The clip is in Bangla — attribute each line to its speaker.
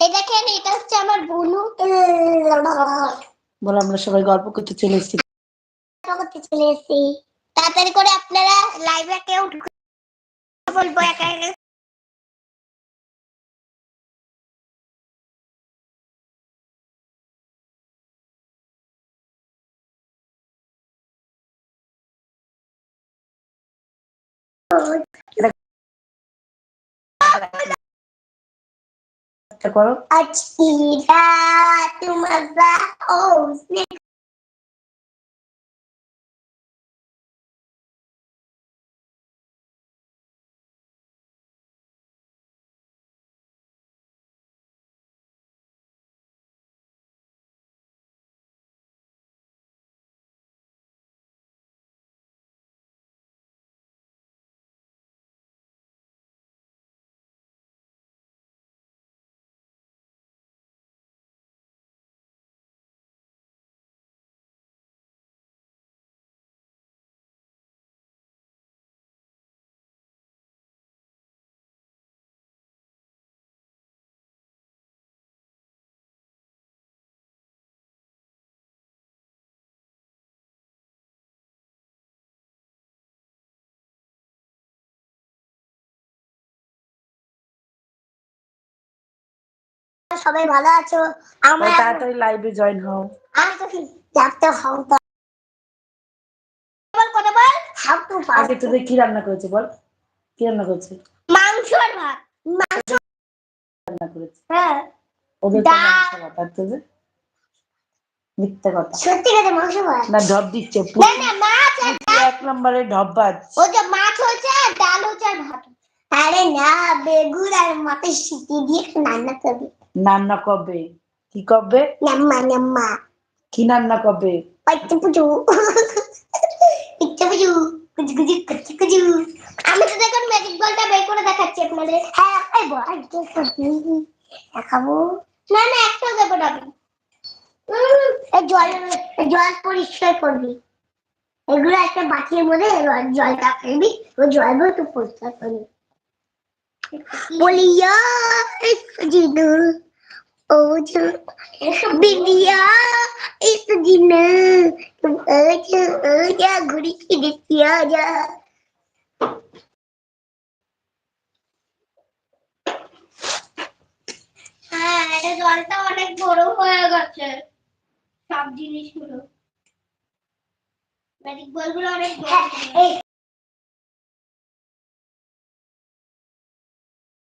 Speaker 1: এই দেখেন এটা হচ্ছে আমার বনু।
Speaker 2: বলো আমরা সবাই গল্প করতে চলে এসেছি।
Speaker 1: করতে চলে এসেছি। তাড়াতাড়ি করে আপনারা লাইভে কেউ বলব একা?
Speaker 2: করো
Speaker 1: আজ ইরা তোমার সবাই ভালো আছো? আমরা
Speaker 2: তাড়াতাড়ি লাইভে জয়েন হও।
Speaker 1: আমি তো হও তো। বল কথা বল? হাউ টু
Speaker 2: আগে তোদের কি রান্না করেছে বল? কি রান্না করেছে?
Speaker 1: মাংস আর ভাত। মাংস
Speaker 2: রান্না করেছে।
Speaker 1: হ্যাঁ।
Speaker 2: ওদের তো মাংস ভাত আর তোদের? মিথ্যা কথা।
Speaker 1: সত্যি কথা মাংস ভাত?
Speaker 2: না ঢপ দিচ্ছে
Speaker 1: না না মাছ
Speaker 2: এক নম্বরে ঢপ বাজ।
Speaker 1: ও যে মাছ হচ্ছে ডাল হচ্ছে আর ভাত আরে না বেগুন আর মাছের সিটি দিয়ে রান্না করবি।
Speaker 2: রান্না কবে? কি কবে?
Speaker 1: নাম্মা নাম্মা।
Speaker 2: কি রান্না কবে?
Speaker 1: পাইতে পুজো। ইচ্ছে পুজো। কুচু কুচু কুচু কুচু আমি তো দেখুন ম্যাজিক বলটা বের করে দেখাচ্ছি আপনাদের। হ্যাঁ এই বল দেখাবো। না না একটাও দেবো না এই জল জল পরিষ্কার করবি। এগুলো একটা বাটির মধ্যে জল- জলটা ফেলবি। ওই জলগুলো একটু পরিষ্কার করবি। বলি ইয়া ও জু বিবি ইয়া দেখি আজা হ্যাঁ জলটা অনেক বড় হয়ে গেছে। সব জিনিসগুলো। অনেক